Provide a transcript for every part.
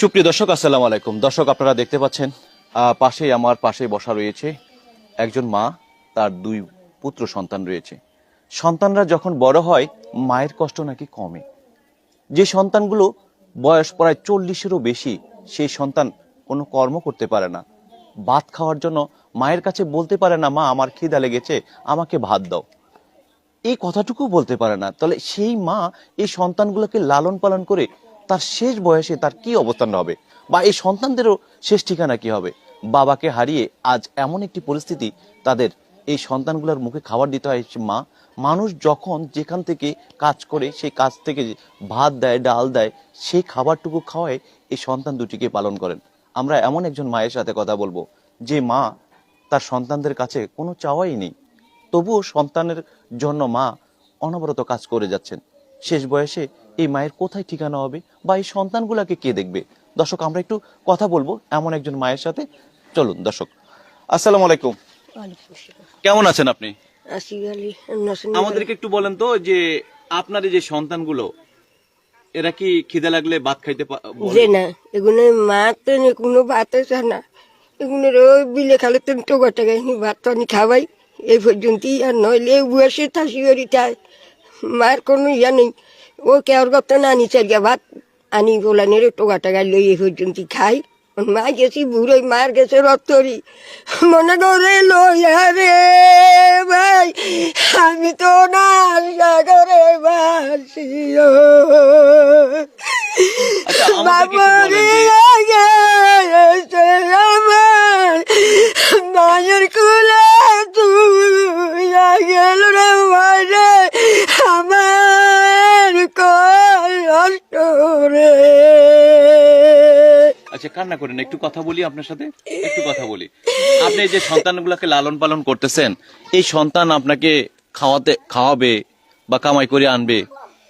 সুপ্রিয় দর্শক, আসসালামু আলাইকুম। দর্শক, আপনারা দেখতে পাচ্ছেন পাশেই আমার পাশে বসা রয়েছে একজন মা, তার দুই পুত্র সন্তান রয়েছে। সন্তানরা যখন বড় হয়, মায়ের কষ্ট নাকি কমে। যে সন্তানগুলো বয়স প্রায় চল্লিশেরও বেশি, সেই সন্তান কোনো কর্ম করতে পারে না। ভাত খাওয়ার জন্য মায়ের কাছে বলতে পারে না, মা, আমার খিদা লেগেছে, আমাকে ভাত দাও। এই কথাটুকু বলতে পারে না। তাহলে সেই মা এই সন্তানগুলোকে লালন পালন করে তার শেষ বয়সে তার কি অবস্থান হবে? বা এই সন্তানদেরও শেষ ঠিকানা কি হবে? বাবাকে হারিয়ে আজ এমন একটি পরিস্থিতি তাদের এই সন্তানগুলোর মুখে খাবার দিতে হয় মা। মানুষ যখন যেখান থেকে কাজ করে, সেই কাজ থেকে ভাত দেয়, ডাল দেয়, সেই খাবারটুকু খাওয়ায় এই সন্তান দুটিকে পালন করেন। আমরা এমন একজন মায়ের সাথে কথা বলব, যে মা তার সন্তানদের কাছে কোনো চাওয়াই নেই। তবুও সন্তানের জন্য মা অনবরত কাজ করে যাচ্ছেন। শেষ বয়সে এই মায়ের কোথায় ঠিকানা হবে বা এই সন্তানগুলাকে কে দেখবে? দর্শক আমরা একটু কথা বলব এমন একজন মায়ের সাথে। চলুন দর্শক। আসসালামু আলাইকুম। কেমন আছেন আপনি? আমাদেরকে একটু বলেন তো যে আপনার এই যে সন্তানগুলো এরা কি খিদে লাগলে ভাত খাইতে পা- বলে? যে না এগুলো মা তো নে কোনো ভাত না। এগুলো ওই বিলে খালে তো টোকা টাকা ভাত তো আমি খাওয়াই। এই পর্যন্তই আর নইলে থাকি করি তাই। মার কোনো ইয়া নেই। ও কেওর গত না আনি ভাত আনি গোলানের টোকা টাকা লই এই পর্যন্ত খাই। মা গেছি বুড়োই, মার গেছে রত্তরি। মনে করে লইয়া রে ভাই, আমি তো না করে বাসি আচ্ছা, আমাদেরকে একটু বলেন যে- আমার মায়ের কুলে তুই গেল রে মারে আমার কষ্ট রে। আচ্ছা কান্না করেন একটু কথা বলি আপনার সাথে? একটু কথা বলি। আপনি যে সন্তানগুলোকে লালন পালন করতেছেন এই সন্তান আপনাকে খাওয়াতে খাওয়াবে বা কামাই করে আনবে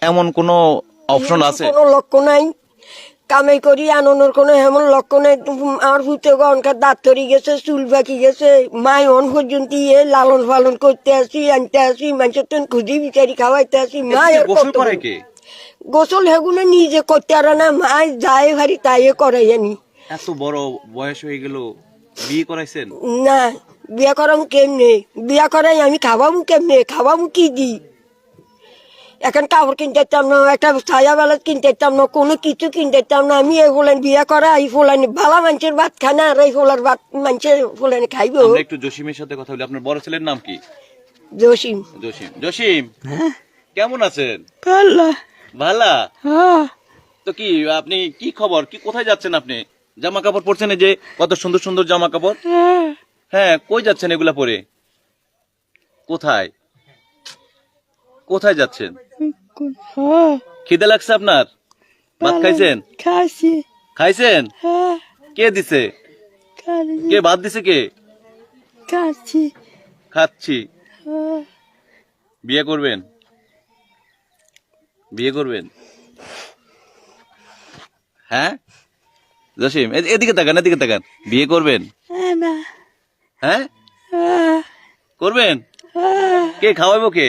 এমন কোনো অপশন আছে। কোনো লক্ষ্য নাই। কামাই করি আনন্দের কোনো এমন লক্ষ্য নাই। আমার ভূতে অনকার দাঁত তরি গেছে চুল বাকি গেছে। মাই অন পর্যন্ত ইয়ে লালন পালন করতে আসি আনতে আসি মানুষের তো খুঁজি বিচারি খাওয়াইতে আসি। মাই গোসল হেগুলো নিজে করতে আর না মাই যাই ভারি তাই করে আনি এত বড় বয়স হয়ে গেল বিয়ে করাইছেন? না বিয়া করাম কেমনে? বিয়া করাই আমি খাওয়াবো কেমনে? খাওয়াবো কি দি এখন কাপড় কিনতে চাম না একটা ছায়া বেলা কিনতে চাম না কোনো কিছু কিনতে চাম না। আমি এই ফুলান বিয়া করা এই ফুলানি ভালা মানুষের ভাত খায় না আর এই ফুলার ভাত মানুষের ফুলানি খাইব। একটু জসিমের সাথে কথা বলি। আপনার বড় ছেলের নাম কি? জসিম। জসিম। জসিম কেমন আছেন? ভালো। ভালা? হ্যাঁ। তো কি আপনি কি খবর? কি কোথায় যাচ্ছেন আপনি? জামা কাপড় পরছেন এই যে কত সুন্দর সুন্দর জামা কাপড় হ্যাঁ কই যাচ্ছেন এগুলা পরে? কোথায়? কোথায় যাচ্ছেন? খিদে লাগছে আপনার? ভাত খাইছেন? খাইছেন? হ্যাঁ। কে দিছে? কে ভাত দিছে কে? খাসি খাচ্ছি। বিয়ে করবেন? বিয়ে করবেন? হ্যাঁ? জসিম এদিকে তাকান এদিকে তাকান। বিয়ে করবেন? হ্যাঁ করবেন? কে খাওয়াইবো কে?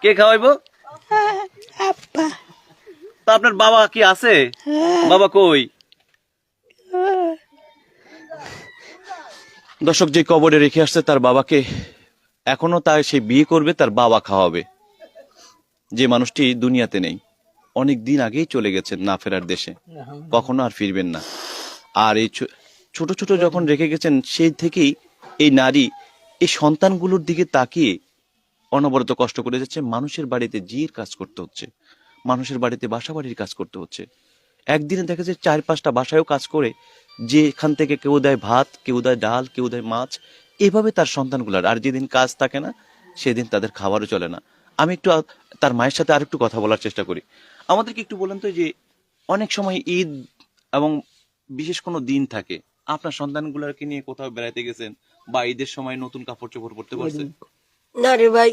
কে খাওয়াইবো? আপা তা আপনার বাবা কি আছে? বাবা কই? দর্শক যে কবরে রেখে আসছে তার বাবাকে এখনও তার সে বিয়ে করবে তার বাবা খাওয়াবে। যে মানুষটি দুনিয়াতে নেই অনেক দিন আগেই চলে গেছেন না ফেরার দেশে। কখনো আর ফিরবেন না। আর এই ছো- ছোট ছোট যখন রেখে গেছেন সেই থেকেই এই নারী এই সন্তানগুলোর দিকে তাকিয়ে অনবরত কষ্ট করে যাচ্ছে, মানুষের বাড়িতে জির কাজ করতে হচ্ছে, মানুষের বাড়িতে বাসা বাড়ির কাজ করতে হচ্ছে। একদিনে দেখা যায় চার পাঁচটা বাসায়ও কাজ করে যে এখান থেকে কেউ দেয় ভাত, কেউ দেয় ডাল, কেউ দেয় মাছ, এভাবে তার সন্তানগুলার, আর যেদিন কাজ থাকে না, সেদিন তাদের খাবারও চলে না। আমি একটু তার মায়ের সাথে আর একটু কথা বলার চেষ্টা করি। আমাদেরকে একটু বলেন তো যে, অনেক সময় ঈদ এবং বিশেষ কোনো দিন থাকে, আপনার সন্তানগুলোকে নিয়ে কোথাও বেড়াইতে গেছেন বা ঈদের সময় নতুন কাপড় চোপড় পরতে পারছেন না রে ভাই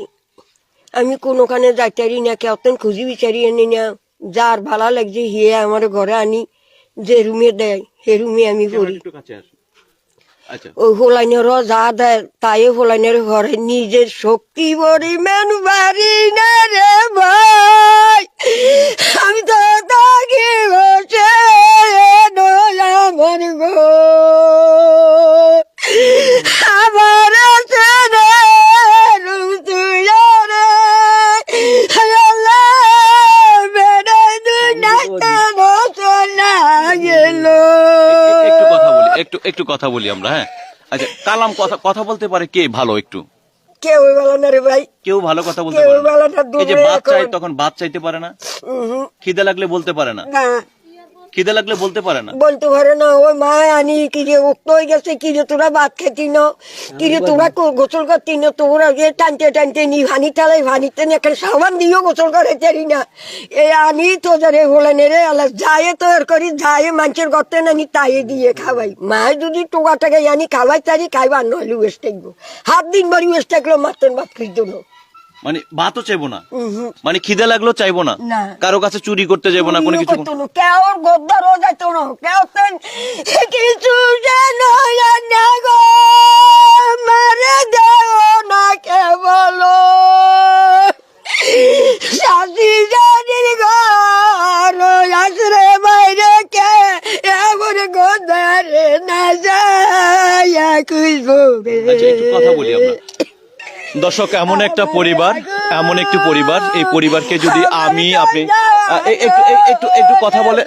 আমি কোনোখানে যাইতারি না কেউতন খুঁজি বিচারি আনি না। যার ভালা লাগছে হিয়ে আমার ঘরে আনি যে রুমে দেয় সে রুমে আমি পড়ি ওই হোলাইনের যা দেয় তাই হোলাইনের ঘরে নিজের শক্তি পরিমাণ বাড়ি না রে ভাই। আমি তো থাকি বসে একটু কথা বলি আমরা হ্যাঁ? আচ্ছা কালাম কথা কথা বলতে পারে কে ভালো একটু? কেউ ভালো না রে ভাই। কেউ ভালো কথা বলতে পারে না। এই যে বাচ্চাই চাই তখন বাদ চাইতে পারে না? খিদে লাগলে বলতে পারে না। খিদে লাগলে বলতে পারে না। বলতে পারে না, ওই মা আনি, কি যে উক্ত হয়ে গেছে, কি যে তোরা ভাত খেতি ন কি যে তোরা গোসল করতি না তোরা যে টানতে টানতে নি, ভানি তালাই ভানিতে না একটা সাবান দিও গোসল করে তেরি না। এ আনি তো যারে বলে নে রে আলা যায় তো এর করি, যায় মানুষের গর্তে না নি তাই দিয়ে খাওয়াই। মা যদি টোকা টাকা আনি, খাওয়াই তারি, খাইবার নইলে ওয়েস্ট থাকব। হাত দিন বাড়ি ওয়েস্ট থাকল মাত্র ভাত খুঁজতো না মানে ভাতও চাইব না। মানে খিদে লাগলেও চাইব না। কারও কাছে চুরি করতে যাব না কোনো কিছু কেউ না কিছু না গো। মারে দেও না কে বলো জানির ঘর বাইরে কে? এমন গদ্দারে না যায়। খুঁজবো আচ্ছা কথা বলি আমরা। দর্শক, এমন একটা পরিবার, এমন একটি পরিবার, এই পরিবারকে যদি আমি, আপনি একটু একটু কথা বলে,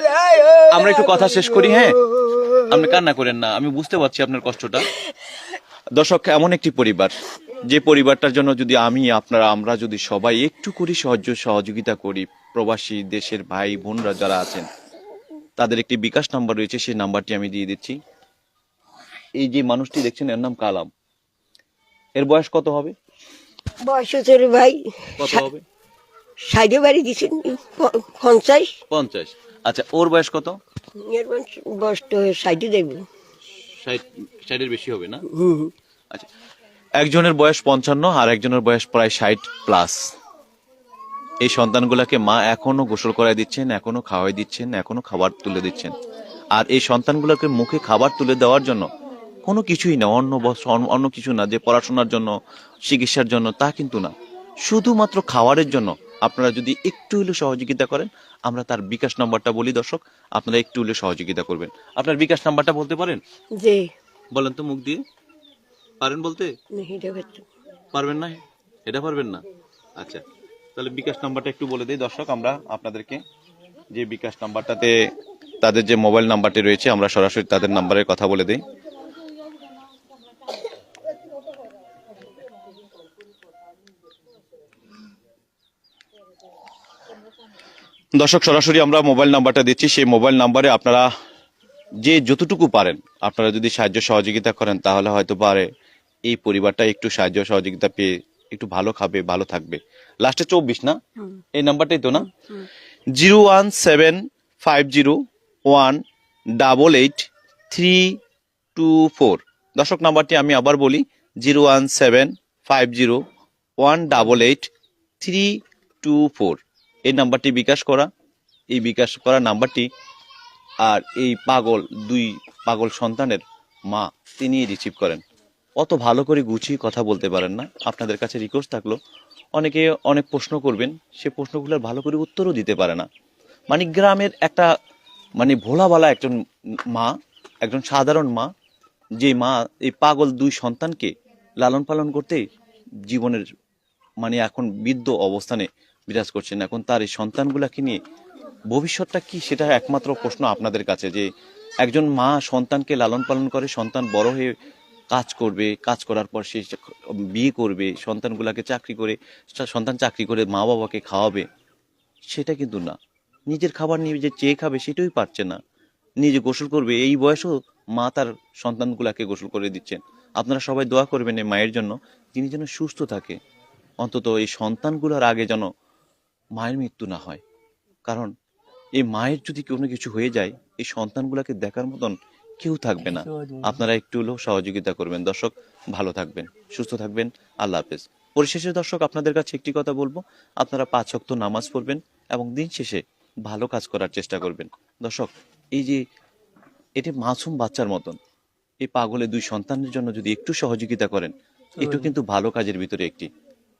আমরা একটু কথা শেষ করি হ্যাঁ? আপনি কান্না করেন না, আমি বুঝতে পারছি আপনার কষ্টটা। দর্শক, এমন একটি পরিবার, যে পরিবারটার জন্য যদি আমি, আপনারা, আমরা যদি সবাই একটু করি সহজ, সহযোগিতা করি, প্রবাসী, দেশের ভাই, বোনরা যারা আছেন, তাদের একটি বিকাশ নাম্বার রয়েছে, সেই নাম্বারটি আমি দিয়ে দিচ্ছি। এই যে মানুষটি দেখছেন, এর নাম কালাম। এর বয়স কত হবে? বয়স ভাই কত হবে? সাইডে বাড়ি দিছেন পঞ্চাশ। পঞ্চাশ। আচ্ছা ওর বয়স কত? এর বয়স তো সাইডে দেখব ষাট বেশি হবে না? আচ্ছা একজনের বয়স পঞ্চান্ন আর একজনের বয়স প্রায় ষাট প্লাস এই সন্তানগুলোকে মা এখনও গোসল করাই দিচ্ছেন এখনও খাওয়াই দিচ্ছেন এখনও খাবার তুলে দিচ্ছেন। আর এই সন্তানগুলোকে মুখে খাবার তুলে দেওয়ার জন্য কোনো কিছুই না অন্য অন্য- কিছু না যে পড়াশোনার জন্য চিকিৎসার জন্য তা কিন্তু না। শুধুমাত্র খাবারের জন্য আপনারা যদি একটু হলেও সহযোগিতা করেন আমরা তার বিকাশ নাম্বারটা বলি দর্শক আপনারা একটু হলেও সহযোগিতা করবেন। আপনার বিকাশ নাম্বারটা বলতে পারেন? যে বলেন তো মুখ দিয়ে। পারেন বলতে? পারবেন না? এটা পারবেন না? আচ্ছা তাহলে বিকাশ নাম্বারটা একটু বলে দিই দর্শক আমরা আপনাদেরকে যে বিকাশ নাম্বারটাতে তাদের যে মোবাইল নাম্বারটি রয়েছে আমরা সরাসরি তাদের নাম্বারের কথা বলে দিই। দর্শক সরাসরি আমরা মোবাইল নাম্বারটা দিচ্ছি। সেই মোবাইল নাম্বারে আপনারা যে যতটুকু পারেন আপনারা যদি সাহায্য সহযোগিতা করেন তাহলে হয়তো পারে এই পরিবারটা একটু সাহায্য সহযোগিতা পেয়ে একটু ভালো খাবে ভালো থাকবে। লাস্টে চব্বিশ না? এই নাম্বারটাই তো না? Zero one seven five zero one double eight three two four. দর্শক নাম্বারটি আমি আবার বলি zero one seven five zero one double eight three two four. এই নাম্বারটি বিকাশ করা, এই বিকাশ করা নাম্বারটি আর এই পাগল, দুই পাগল সন্তানের মা তিনি রিসিভ করেন। অত ভালো করে গুছিয়ে কথা বলতে পারেন না। আপনাদের কাছে রিকোয়েস্ট থাকল, অনেকে অনেক প্রশ্ন করবেন, সে প্রশ্নগুলোর ভালো করে উত্তরও দিতে পারে না। মানে গ্রামের একটা মানে ভোলাবালা একজন মা, একজন সাধারণ মা, যে মা, এই পাগল দুই সন্তানকে লালন পালন করতে জীবনের মানে এখন বৃদ্ধ অবস্থানে বিরাজ করছেন এখন তার এই সন্তানগুলাকে নিয়ে ভবিষ্যৎটা কি সেটা একমাত্র প্রশ্ন আপনাদের কাছে যে একজন মা সন্তানকে লালন পালন করে, সন্তান বড় হয়ে কাজ করবে, কাজ করার পর সে বিয়ে করবে, সন্তানগুলাকে চাকরি করে, সন্তান চাকরি করে মা বাবাকে খাওয়াবে, সেটা কিন্তু না। নিজের খাবার নিয়ে যে চেয়ে খাবে সেটাই পারছে না। নিজে গোসল করবে, এই বয়সেও মা তার সন্তানগুলাকে গোসল করে দিচ্ছেন। আপনারা সবাই দোয়া করবেন এই মায়ের জন্য, তিনি যেন সুস্থ থাকে। অন্তত এই সন্তানগুলোর আগে যেন মায়ের মৃত্যু না হয়। কারণ এই মায়ের যদি কোনো কিছু হয়ে যায় এই সন্তানগুলোকে দেখার মতন কেউ থাকবে না। আপনারা একটু হলেও সহযোগিতা করবেন। দর্শক ভালো থাকবেন সুস্থ থাকবেন। আল্লাহ হাফেজ। পরিশেষে দর্শক আপনাদের কাছে একটি কথা বলব। আপনারা পাঁচ ওয়াক্ত নামাজ পড়বেন এবং দিন শেষে ভালো কাজ করার চেষ্টা করবেন। দর্শক এই যে এটি মাসুম বাচ্চার মতন এই পাগলে দুই সন্তানের জন্য যদি একটু সহযোগিতা করেন একটু কিন্তু ভালো কাজের ভিতরে একটি।